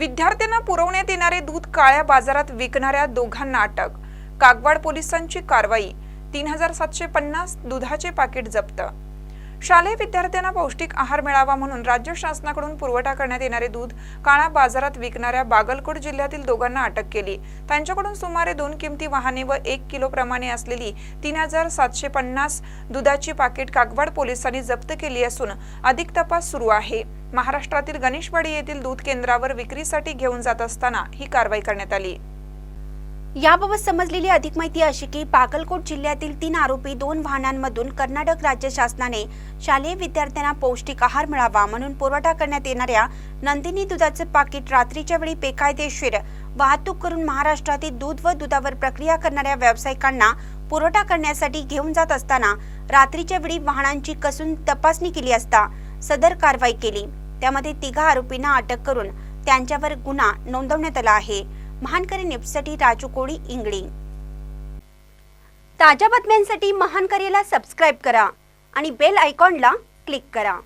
विद्यार्थ्यांना पुरवण्यात येणारे दूध काळ्या बाजारात विकणाऱ्या दोघांना अटक. कागवाड पोलिसांची कारवाई. तीन हजार सातशे पन्नास दुधाचे पाकिट जप्त. शालेय विद्यार्थ्यांना पौष्टिक आहार मिळावा म्हणून राज्य शासनाकडून पुरवठा करण्यात येणारे दूध काळा बाजारात विकणाऱ्या बागलकोट जिल्ह्यातील दोघांना अटक केली. त्यांच्याकडून सुमारे दोन किमती वाहने व एक किलो प्रमाणे असलेली तीन हजार सातशे पन्नास दुधाची पाकिट कागवाड पोलिसांनी जप्त केली असून अधिक तपास सुरू आहे. महाराष्ट्रातील गणेशवाडी येथील दूध केंद्रावर विक्रीसाठी घेऊन जात असताना ही कारवाई करण्यात आली. याबाबत समजलेली अधिक माहिती अशी की बागलकोट जिल्ह्यातील तीन आरोपी दोन वाहनांमधून कर्नाटक राज्य शासनाने शालेय विद्यार्थ्यांना पौष्टिक आहार मिळावा म्हणून पुरवठा करण्यात येणाऱ्या नंदिनी दुधाचे पाकिट रात्रीच्या वेळी बेकायदेशीर वाहतूक करून महाराष्ट्रातील दूध व दुधावर प्रक्रिया करणाऱ्या व्यावसायिकांना पुरवठा करण्यासाठी घेऊन जात असताना रात्रीच्या वेळी वाहनांची कसून तपासणी केली असता सदर कारवाई केली. त्यामध्ये तिघा आरोपींना अटक करून त्यांच्यावर गुन्हा नोंदवण्यात आला आहे. महानकरी न्यूजसाठी राजू कोळी इंगळी. ताज्या बातम्यांसाठी महानकरीला सबस्क्राईब करा आणि बेल आयकॉनला क्लिक करा.